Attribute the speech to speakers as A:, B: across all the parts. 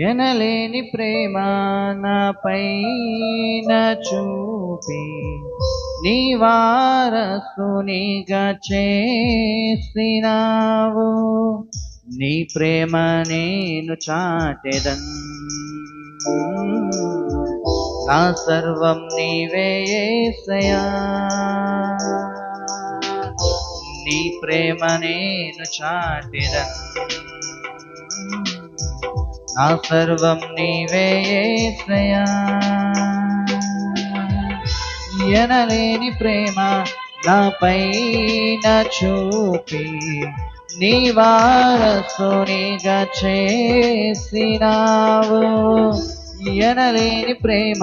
A: ఎనలేని ప్రేమ నాపైన చూపి నీ వారసునిగా చేసినావు. నీ ప్రేమ నేను చాటెదన్. నా సర్వం నీవేసయా నీ ప్రేమ నేను చాటెదన్. నా సర్వం నీవే యేసయ్యా ఎనలేని ప్రేమ నాపైన చూపి నీ వారసునిగా చేసినావు ఎనలేని ప్రేమ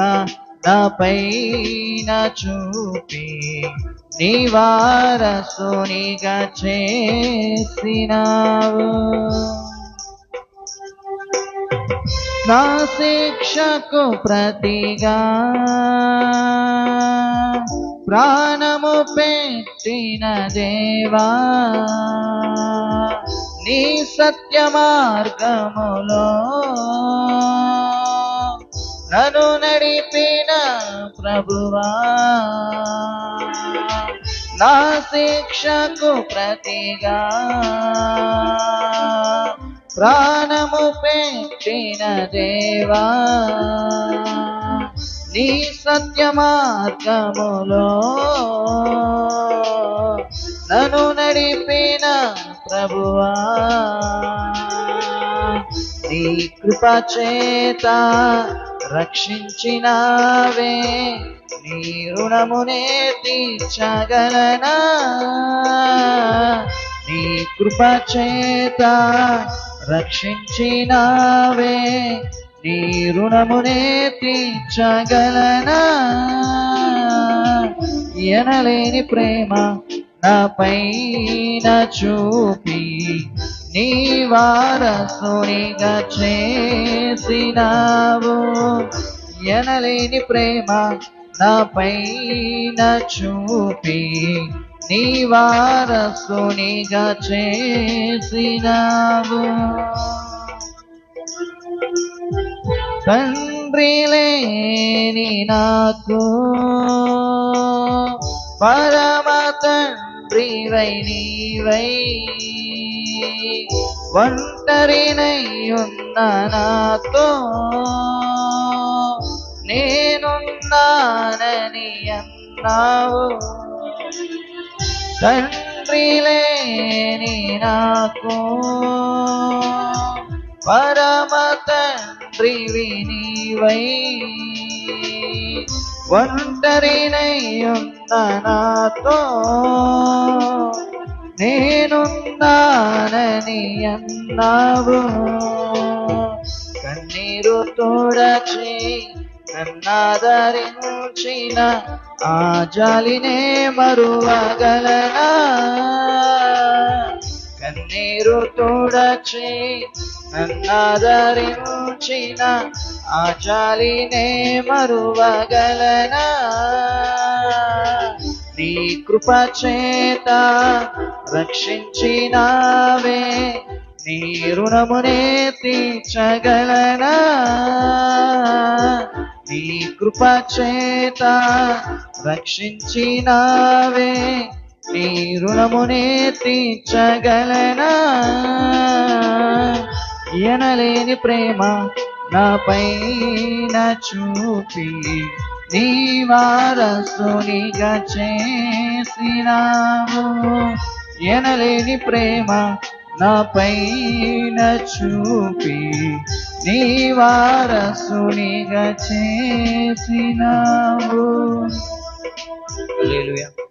A: నాపైన చూపి నీ వారసునిగా చేసినావు నా శిక్షకు ప్రతిగా. ప్రాణము పెట్టిన దేవా నీ సత్య మార్గములో నను నడిపిన ప్రభువా నా శిక్షకు ప్రతిగా. ప్రాణము పెట్టిన దేవా నీ సత్య మార్గములో నను నడిపిన ప్రభువా నీ కృప చేత రక్షించినావే నీ రుణమునే తీర్చగలనా నీ కృప చేత రక్షించినావే నీ రుణమునే తీర్చగలనా? ఎనలేని ప్రేమ నా పైన చూపి నీ వారసునిగా చేసినావు. ఎనలేని ప్రేమ నా పైన చూపి నీ వారసునిగా చేసినావు. తండ్రి లేని నాకు పరమ తండ్రివై నీవై. ఒంటరినై ఉన్న నాతో నేనున్నానని అన్నావు. తండ్రి లేని నాకు పరమ తండ్రివి నీవై ఒంటరినై నాతో నేనున్నానని అన్నావు. కన్నీరు తోడచి నన్నాదరించిన ఆ జాలినే మరువగలనా? కన్నీరు తోడచి నన్నాదరించిన ఆ జాలినే మరువగలనా? నీ కృప చేత రక్షించినావే నీ రుణమునే తీర్చగలనా? నీ కృప చేత రక్షించినావే. నీ రుణమునే తీర్చగలనా? ఎనలేని ప్రేమ నాపైన చూపి నీ వారసునిగా చేసినావు. ఎనలేని ప్రేమ నా పైన చూపి నీ వారసునిగా చేసినావు. హల్లెలూయా.